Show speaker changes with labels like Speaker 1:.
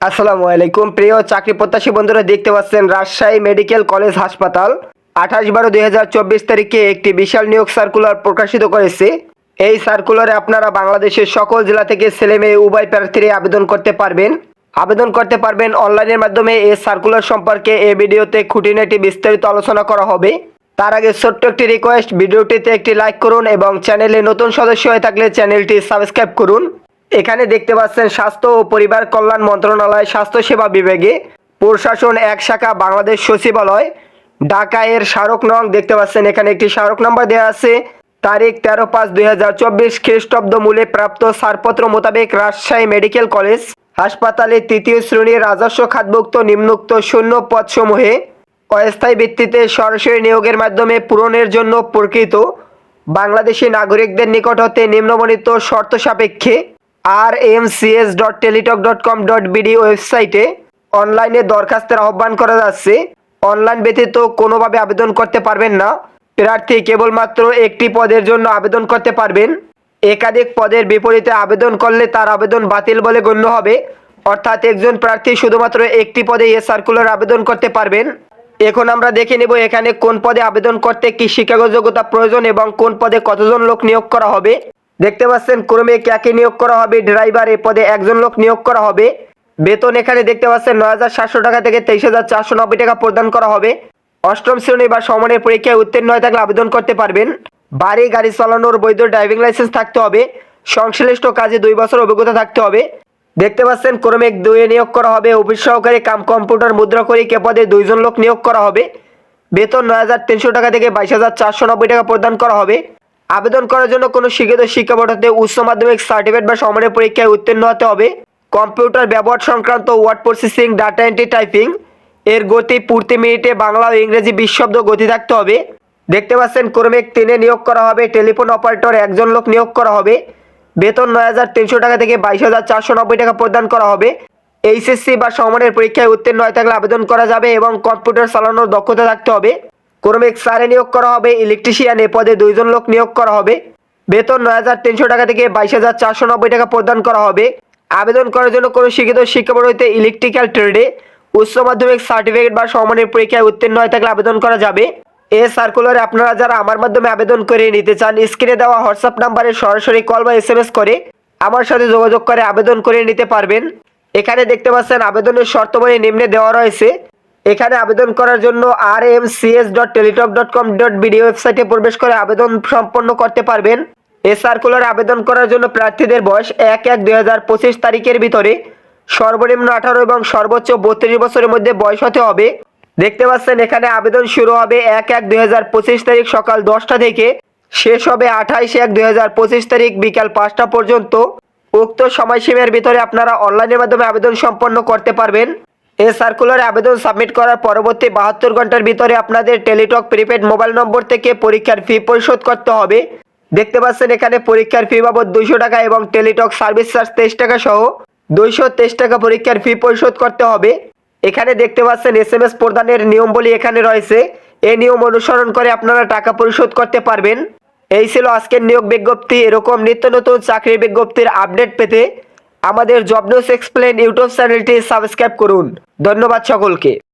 Speaker 1: আসসালামু আলাইকুম। প্রিয় চাকরি প্রত্যাশী বন্ধুরা, দেখতে পাচ্ছেন রাজশাহী মেডিকেল কলেজ হাসপাতাল। আঠাশ বারো দুই তারিখে একটি বিশাল নিয়োগ সার্কুলার প্রকাশিত করেছে। এই সার্কুলারে আপনারা বাংলাদেশের সকল জেলা থেকে ছেলে মেয়ে, উভয় প্রার্থীরা আবেদন করতে পারবেন। আবেদন করতে পারবেন অনলাইনের মাধ্যমে এই সার্কুলার সম্পর্কে এই ভিডিওতে খুঁটিনাটি বিস্তারিত আলোচনা করা হবে। তার আগে ছোট্ট একটি রিকোয়েস্ট ভিডিওটিতে একটি লাইক করুন এবং চ্যানেলে নতুন সদস্য হয়ে থাকলে চ্যানেলটি সাবস্ক্রাইব করুন। এখানে দেখতে পাচ্ছেন স্বাস্থ্য ও পরিবার কল্যাণ মন্ত্রণালয় স্বাস্থ্যসেবা বিভাগে প্রশাসন এক শাখা বাংলাদেশ সচিবালয় ঢাকা এর স্মারক নং দেখতে পাচ্ছেন, এখানে একটি স্মারক নম্বর দেওয়া আছে। তারিখ তেরো পাঁচ দুই হাজার চব্বিশ, খ্রিস্টাব্দ মূলে প্রাপ্ত ছাড়পত্র মোতাবেক রাজশাহী মেডিকেল কলেজ হাসপাতালে তৃতীয় শ্রেণির রাজস্ব খাতভুক্ত নিম্নোক্ত শূন্য পদসমূহে অস্থায়ী ভিত্তিতে সরাসরি নিয়োগের মাধ্যমে পূরণের জন্য প্রকৃত বাংলাদেশি নাগরিকদের নিকট হতে নিম্নবর্ণিত শর্ত সাপেক্ষে R M CS dot Teletalk dot com dot BD ওয়েবসাইটে অনলাইনে দরখাস্তের আহ্বান করা যাচ্ছে। অনলাইন ব্যতীত কোনোভাবে আবেদন করতে পারবেন না। প্রার্থী কেবলমাত্র একটি পদের জন্য আবেদন করতে পারবেন। একাধিক পদের বিপরীতে আবেদন করলে তার আবেদন বাতিল বলে গণ্য হবে। অর্থাৎ একজন প্রার্থী শুধুমাত্র একটি পদে এ সার্কুলার আবেদন করতে পারবেন। এখন আমরা দেখে নেব এখানে কোন পদে আবেদন করতে কি শিক্ষাগত যোগ্যতা প্রয়োজন এবং কোন পদে কতজন লোক নিয়োগ করা হবে। দেখতে পাচ্ছেন ক্রমে কাকে নিয়োগ করা হবে ড্রাইভার এ পদে একজন লোক নিয়োগ করা হবে। বেতন এখানে দেখতে পাচ্ছেন, নয় হাজার সাতশো টাকা থেকে তেইশ হাজার চারশো নব্বই টাকা প্রদান করা হবে। অষ্টম শ্রেণি বা সমানের পরীক্ষায় উত্তীর্ণ হয়ে থাকলে আবেদন করতে পারবেন। বাড়ি, গাড়ি চালানোর বৈধ ড্রাইভিং লাইসেন্স থাকতে হবে। সংশ্লিষ্ট কাজে দুই বছর অভিজ্ঞতা থাকতে হবে। দেখতে পাচ্ছেন ক্রমিক দুয়ে নিয়োগ করা হবে। অফিস সহকারী কাম কম্পিউটার মুদ্রা করি কে পদে দুইজন লোক নিয়োগ করা হবে। বেতন নয় হাজার তিনশো টাকা থেকে বাইশ হাজার চারশো নব্বই টাকা প্রদান করা হবে। আবেদন করার জন্য কোনো শিক্ষিত শিক্ষা হতে উচ্চ মাধ্যমিক সার্টিফিকেট বা সমানের পরীক্ষায় উত্তীর্ণ হতে হবে। কম্পিউটার ব্যবহার সংক্রান্ত word processing data entry typing এর গতি প্রতি মিনিটে বাংলা ও ইংরেজি বিশ শব্দ গতি থাকতে হবে। দেখতে পাচ্ছেন ক্রমিক তিনে নিয়োগ করা হবে, টেলিফোন অপারেটর একজন লোক নিয়োগ করা হবে। বেতন নয় হাজার তিনশো টাকা থেকে বাইশ হাজার চারশো নব্বই টাকা প্রদান করা হবে। এইচএসসি বা সমানের পরীক্ষায় উত্তীর্ণ হয়ে থাকলে আবেদন করা যাবে এবং কম্পিউটার চালানোর দক্ষতা থাকতে হবে। ক্রমিক সারে নিয়োগ করা হবে, ইলেকট্রিশিয়ান এ পদে দুইজন লোক নিয়োগ করা হবে। বেতন নয় হাজার তিনশো টাকা থেকে বাইশ হাজার চারশো নব্বই টাকা প্রদান করা হবে। আবেদন করার জন্য কোনো শিক্ষিত শিক্ষা বোর্ড হইতে ইলেকট্রিক্যাল ট্রেডে উচ্চ মাধ্যমিক সার্টিফিকেট বা সমানের পরীক্ষায় উত্তীর্ণ হয়ে থাকলে আবেদন করা যাবে। এ সার্কুলারে আপনারা যারা আমার মাধ্যমে আবেদন করে নিতে চান, স্ক্রিনে দেওয়া হোয়াটসঅ্যাপ নাম্বারে সরাসরি কল বা এস এম এস করে আমার সাথে যোগাযোগ করে আবেদন করে নিতে পারবেন। এখানে দেখতে পাচ্ছেন, আবেদনের শর্তাবলী নিম্নে দেওয়া রয়েছে এখানে আবেদন করার জন্য R M CS dot Teletalk dot com dot BD ওয়েবসাইটে প্রবেশ করে আবেদন সম্পন্ন করতে পারবেন। এ সার্কুলার আবেদন করার জন্য প্রার্থীদের বয়স এক এক দুই হাজার পঁচিশ তারিখের ভিতরে। সর্বনিম্ন আঠারো এবং সর্বোচ্চ বত্রিশ বছরের মধ্যে বয়স হতে হবে। দেখতে পাচ্ছেন, এখানে আবেদন শুরু হবে এক এক দুই হাজার পঁচিশ তারিখ সকাল দশটা থেকে। শেষ হবে আঠাইশ এক দুই হাজার পঁচিশ তারিখ বিকাল পাঁচটা পর্যন্ত। উক্ত সময়সীমার ভিতরে আপনারা অনলাইনের মাধ্যমে আবেদন সম্পন্ন করতে পারবেন। এ সার্কুলারে আবেদন সাবমিট করার পরবর্তী বাহাত্তর ঘণ্টার ভিতরে আপনাদের টেলিটক প্রিপেড মোবাইল নম্বর থেকে পরীক্ষার ফি পরিশোধ করতে হবে। দেখতে পাচ্ছেন এখানে পরীক্ষার ফি বাবদ দুইশো টাকা এবং টেলিটক সার্ভিস চার্জ তেইশ টাকা সহ দুইশো তেইশ টাকা পরীক্ষার ফি পরিশোধ করতে হবে। এখানে দেখতে পাচ্ছেন এস এম এস প্রদানের নিয়মবলী এখানে রয়েছে। এই নিয়ম অনুসরণ করে আপনারা টাকা পরিশোধ করতে পারবেন। এই ছিল আজকের নিয়োগ বিজ্ঞপ্তি। এরকম নিত্য নতুন চাকরির বিজ্ঞপ্তির আপডেট পেতে আমাদের জব নিউজ এক্সপ্লেন ইউটিউব চ্যানেলটি সাবস্ক্রাইব করুন। ধন্যবাদ সকলকে।